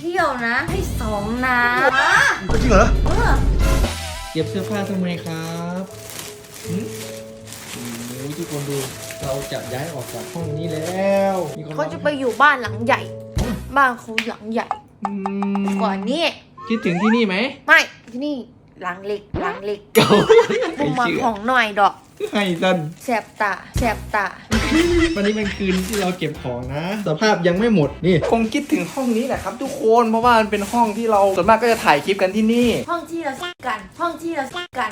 เที่ยวนะให้สองน้ำมาจริงเหรอเออเก็บเสื้อผ้าทำไมครับหึโอ้ยทุกคนดู เราจะย้ายออกจากห้องนี้แล้วมีคนเขาจะไปอยู่บ้านหลังใหญ่ บ้านเขาหลังใหญ่อืมกว่านี้คิดถึงที่นี่ไหมไม่ที่นี่หลังเล็กหลังเล็กเก่าบุมมาของหน่อยดอก ให้สันแสบตาแสบตา วันนี้เป็นคืนที่เราเก็บของนะ สภาพยังไม่หมดนี่คงคิดถึงห้องนี้แหละครับ ทุกคนเพราะว่ามันเป็นห้องที่เราส่วนมากก็จะถ่ายคลิปกันที่นี่ ห้องที่เราซิกัน ห้องที่เราซิกัน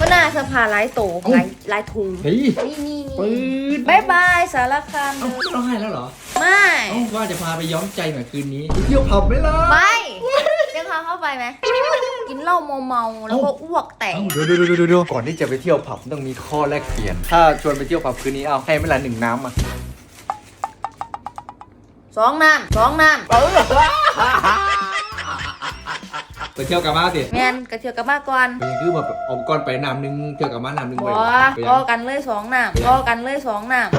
ก็น่าสภาหลายโตหลายหลายถุงเฮ้ยนี่นี่ปืนี่ดบายบายสารคามเอ้าไม่ร้องไห้แล้วเหรอไม่เอ้าว่าจะพาไปย้อมใจหน่อยคืนนี้ไปเที่ยวผับไหมล่ะไปจะพาเข้า ไปไหมกินเหล้าเมาๆแล้วก็อ้วกแตกเดี๋ยวเดี๋ยวเดี๋ยวเดี๋ยวก่อนที่จะไปเที่ยวผับต้องมีข้อแลกเปลี่ยน ถ้าชวนไปเที่ยวผับคืนนี้เอาให้ไม่ละหนึ่งน้ำอะสองน้ำสองน้ไปเที่ยวกับมาสิำแมนกระเทียมกับมาก่อนไปยังคือแบบเอาก้อนไปน้ำหนึงเที่ยวกับมาน้ำหนึงบไปอไปพอกันเลยสองน้ำพอกันเลยสองน้ำ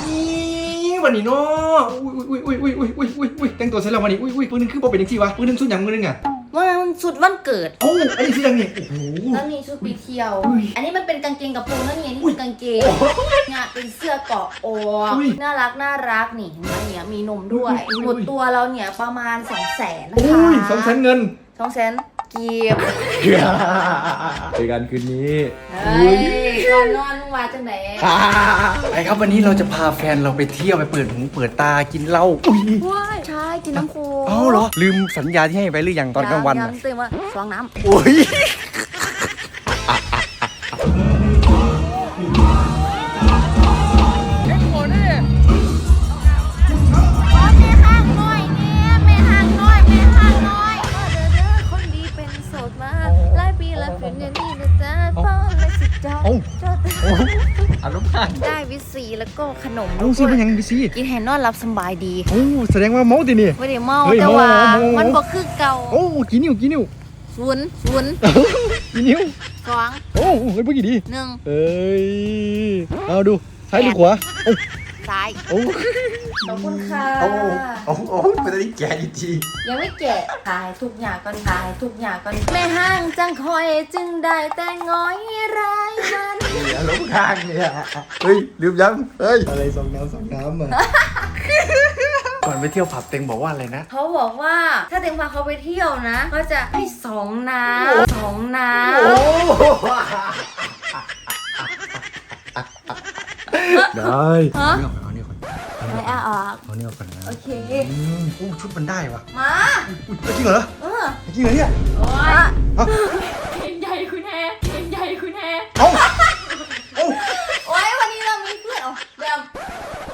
นี่ วันนี้เนาะอุ้ยอุ้ยอุ้ยอุ้ยอุ้ยอุ้ยอุ้ยแต่งตัวเสร็จแล้ววันนี้อุ้ยอุ้ยปืนนึงคือบ่เป็นยังที่วะปืนนึงสุดยังปืนนึงอะมันสุดวันเกิดโอ้อันนี้คือยังนี่โอ้โห แล้วนี่ชุดไปเที่ยว อุ้ยอันนี้มันเป็นกางเกงกระโปรงแล้วนี่นี่อุ้ยคือกางเกงเนี่ยเป็นเสื้อเกาะอกอุ้ยน่ารักน่ารักนี่เห็นไหมเนี่ยมีนมด้วยอุ้ยอุ้ยหมดตัวเราเนี่ยประมาณ2องแสนนะโอ้คะยสองแสนเงิน สองแสนเกียบเจอกันคืนนี้ เฮ้ยก่อนนอนมึงมาจังไหนไปครับวันนี้เราจะพาแฟนเราไปเที่ยวไปเปิดหูเปิดตากินเหล้าอุ้ยว้ายใช่กินน้ำโค้เอ้าเหรอ ลืมสัญญาที่ให้ไปหรือยังตอนกลางวันยัน่ะงตื่นว่าสองน้ำ โอ้ย และสิเจ้าเจ้าอารมณ์พันได้วิสีแล้วก็ขนมเอาสิเป็นยังดิสิกินแฮนนอนรับสบายดีโอ้แสดงว่าเมาตินี่ ไม่ได้เมาเฮ้ยแต่ว่าเมาเมามั มันบ่คือเก่าโอ้กี่นิ้วกี่นิ้วศูนย์ศูนย์กี่นิ้วสองโอ้เฮ้ยเมื่อกี้ดี หนึ่งเอ้ยเอาดูซ้ายหรือขวาโอ้ ซ้าย โอ้ขอบคุณค่ะ โอ้โอ้โอ้เป็นอะไรแก่ดีทียังไม่แกะตายทุกอย่างก่อนตายทุกอย่างก่อนแม่ห้างจังคอยจึงได้แต่ง้อยรายมันอารมณ์ข้างเนี่ยเฮ้ยลืมยังเฮ้ยอะไรสองน้ำสองน้ำอะก่อนไปเที่ยวผับเต็งบอกว่าอะไรนะเขาบอกว่าถ้าเต็งพาเขาไปเที่ยวนะเขาจะให้สองน้ำสองน้ ได้ฮะ เอาเนี่ยก่อนเอาำเนี่ยไม่ก่อนเอาออกเอาเนี่ยก่อนนะโอเค อืมอู้ชุดมันได้ว่ะมาอุ้ยจริงเหรอเออจริงเหรอเนี่ยโอ้ยเอ้าเก่งใหญ่คุณแฮเก่งใหญ่คุณแฮเอ้าเอ้าโอ้ยวันนี้เรามีเพื่อนเอาแบบ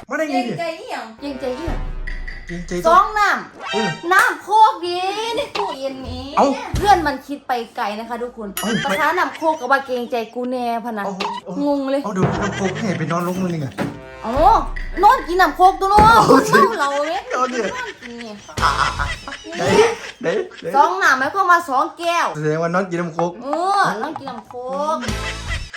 มาได้ไงเก่งเนี่ยใจเอี่ยงเก่งใจเอี่ยงจริงใจสองน้เออำน้ำโคกดีในตู้เย็นนี้เอ้าเพื่อนมันคิดไปไกลนะคะทุกคนเอ้าภาษาน้ำโคกกับว่าเก่งใจกูแน่พะนะเอาเอางงเลยเอาดูน้ำโคกให้ไปนอนลงมือนึงอะ อ๋อนอนกินน้ำโคกตัวเน้องคนเมาเราเนี่ยนอนดินอนกินเนี่ยไหนไหนไหนสองน้ำหมายความว่าสองแก้วแสดงว่านอนกินน้ำโคกเออต้องกินน้ำโคก